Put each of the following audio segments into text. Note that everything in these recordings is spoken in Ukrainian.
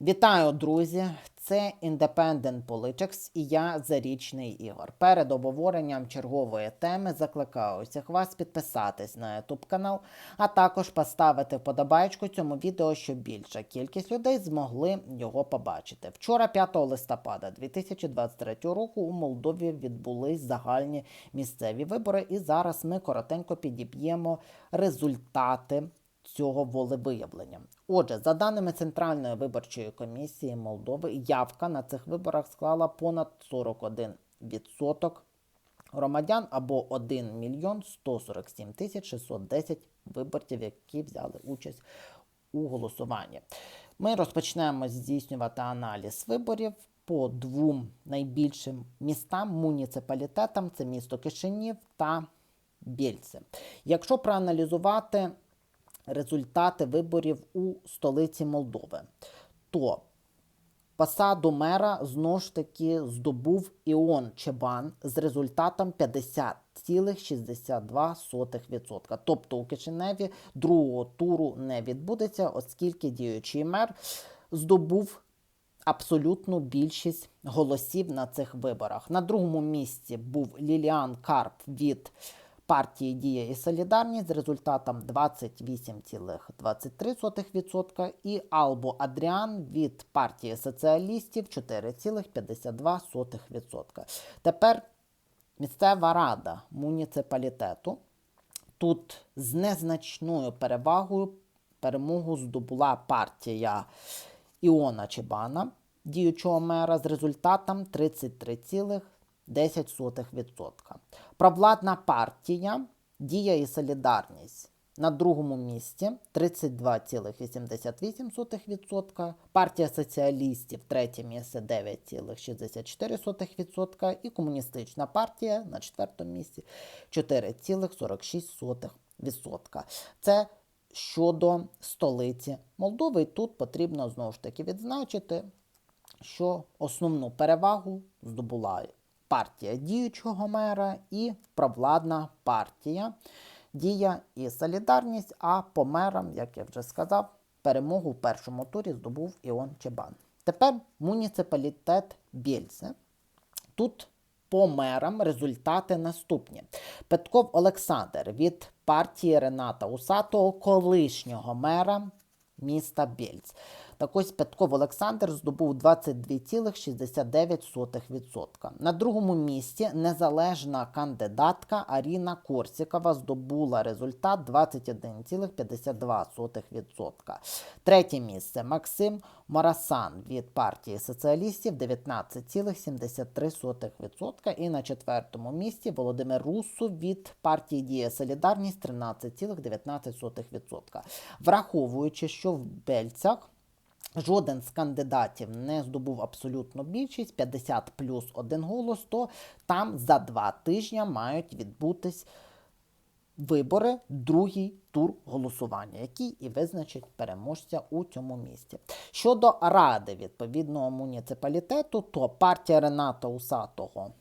Вітаю, друзі! Це Independent Politics і я Зарічний Ігор. Перед обговоренням чергової теми закликаю усіх вас підписатись на YouTube канал, а також поставити вподобайку цьому відео, щоб більша кількість людей змогли його побачити. Вчора, 5 листопада 2023 року, у Молдові відбулись загальні місцеві вибори, і зараз ми коротенько підіб'ємо результати цього волевиявлення. Отже, за даними Центральної виборчої комісії Молдови, явка на цих виборах склала понад 41% громадян або 1 мільйон 147 тисяч 610 виборців, які взяли участь у голосуванні. Ми розпочнемо здійснювати аналіз виборів по двом найбільшим містам, муніципалітетам: це місто Кишинів та Бєльце. Якщо проаналізувати результати виборів у столиці Молдови, то посаду мера знову ж таки здобув Іон Чебан з результатом 50,62%. Тобто у Кишиневі другого туру не відбудеться, оскільки діючий мер здобув абсолютну більшість голосів на цих виборах. На другому місці був Ліліан Карп від партії Дія і Солідарність з результатом 28,23% і Албо Адріан від партії соціалістів 4,52%. Тепер місцева рада муніципалітету тут з незначною перевагою перемогу здобула партія Іона Чебана, діючого мера, з результатом 33,10%. Провладна партія Дія і Солідарність на другому місці 32,88%. Партія соціалістів третє місце 9,64% і комуністична партія на четвертому місці 4,46%. Це щодо столиці Молдови. І тут потрібно знову ж таки відзначити, що основну перевагу здобула партія діючого мера і провладна партія Дія і Солідарність. А по мерам, як я вже сказав, перемогу в першому турі здобув Іон Чебан. Тепер муніципалітет Бєльце. Тут по мерам результати наступні. Петков Олександр від партії Рената Усатого, колишнього мера міста Бєльц. Так ось Петков Олександр здобув 22,69%. На другому місці незалежна кандидатка Аріна Корсікова здобула результат 21,52%. Третє місце Максим Марасан від партії соціалістів 19,73%. І на четвертому місці Володимир Русу від партії Дія Солідарність 13,19%. Враховуючи, що в Бельцях Жоден з кандидатів не здобув абсолютно більшість 50 плюс один голос, то там за два тижні мають відбутись вибори, другий тур голосування, який і визначить переможця у цьому місті. Щодо ради відповідного муніципалітету, то партія Рената Усатого.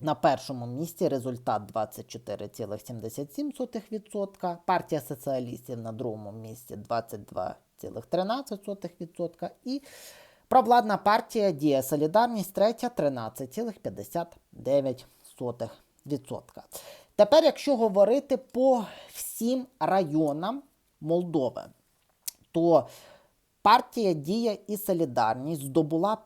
На першому місці результат 24,77%. Партія соціалістів на другому місці 22,13%. І провладна партія Дія Солідарність третя 13,59%. Тепер, якщо говорити по всім районам Молдови, то Партія Дія і Солідарність здобула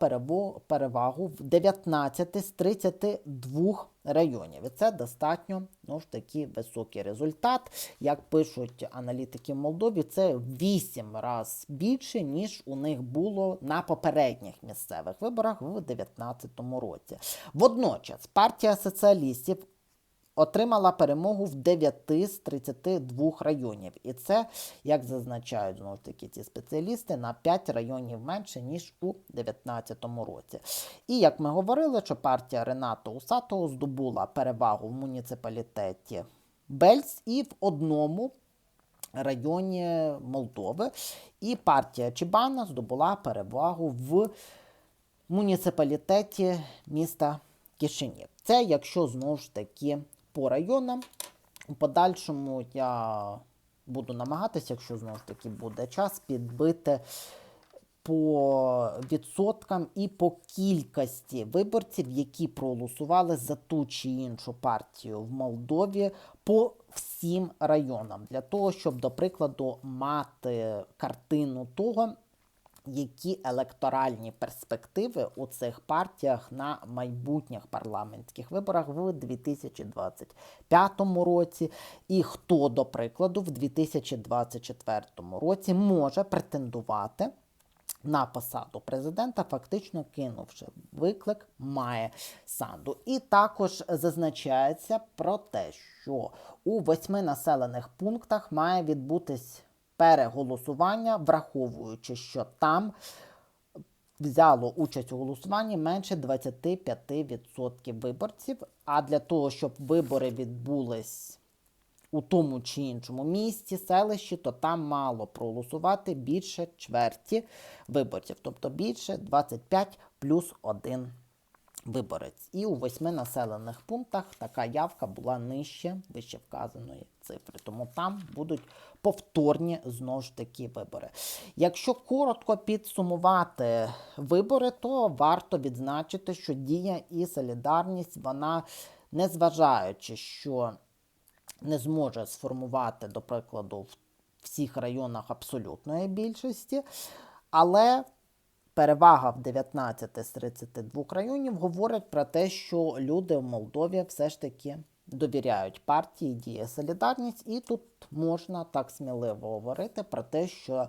перевагу в 19 з 32 районів. І це достатньо ну ж таки високий результат. Як пишуть аналітики в Молдові, це в 8 разів більше, ніж у них було на попередніх місцевих виборах в 2019 році. Водночас партія соціалістів отримала перемогу в 9 з 32 районів. І це, як зазначають знову ж таки ці спеціалісти, на 5 районів менше, ніж у 2019 році. І як ми говорили, що партія Ренато Усатого здобула перевагу в муніципалітеті Бельц і в одному. Районі Молдови, і партія Чібана здобула перевагу в муніципалітеті міста Кишинів. Це якщо знову ж таки по районам. У подальшому я буду намагатися, якщо знову ж таки буде час, підбити по відсоткам і по кількості виборців, які проголосували за ту чи іншу партію в Молдові по всім районам, для того, щоб, до прикладу, мати картину того, які електоральні перспективи у цих партіях на майбутніх парламентських виборах в 2025 році, і хто, до прикладу, в 2024 році може претендувати на посаду президента, фактично кинувши виклик, має санду. І також зазначається про те, що у восьми населених пунктах має відбутись переголосування, враховуючи, що там взяло участь у голосуванні менше 25% виборців. А для того, щоб вибори відбулись у тому чи іншому місті, селищі, то там мало проголосувати більше чверті виборців, тобто більше 25 плюс 1 виборець. І у восьми населених пунктах така явка була нижче вище вказаної цифри. Тому там будуть повторні знову ж таки вибори. Якщо коротко підсумувати вибори, то варто відзначити, що дія і солідарність, вона, незважаючи, що не зможе сформувати, до прикладу, в всіх районах абсолютної більшості, але перевага в 19 з 32 районів говорить про те, що люди в Молдові все ж таки довіряють партії Дія Солідарність, і тут можна так сміливо говорити про те, що е,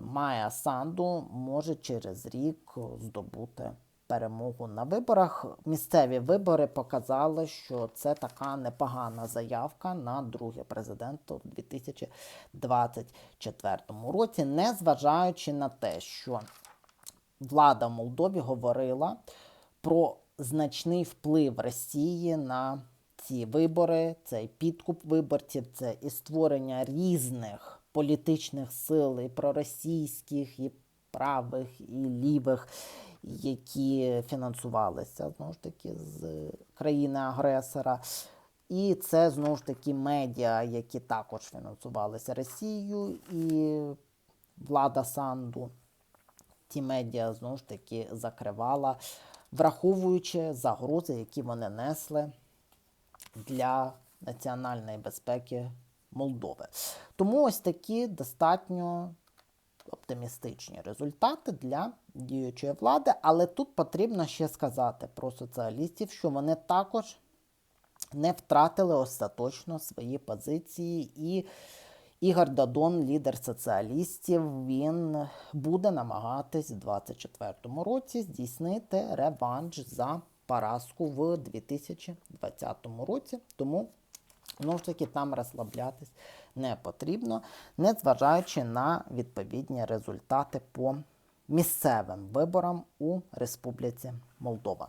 Майя Санду може через рік здобути перемогу на виборах. Місцеві вибори показали, що це така непогана заявка на друге президента у 2024 році, незважаючи на те, що влада Молдові говорила про значний вплив Росії на ці вибори, цей підкуп виборців, це і створення різних політичних сил, і проросійських, і правих, і лівих, які фінансувалися знову ж таки з країни-агресора. І це знову ж таки медіа, які також фінансувалися Росією, і влада Санду ті медіа знову ж таки закривала, враховуючи загрози, які вони несли для національної безпеки Молдови. Тому ось такі достатньо оптимістичні результати для діючої влади, але тут потрібно ще сказати про соціалістів, що вони також не втратили остаточно свої позиції і. Ігор Дадон, лідер соціалістів, він буде намагатись у 2024 році здійснити реванш за поразку в 2020 році. Тому знову ж таки там розслаблятись не потрібно, незважаючи на відповідні результати по місцевим виборам у Республіці Молдова.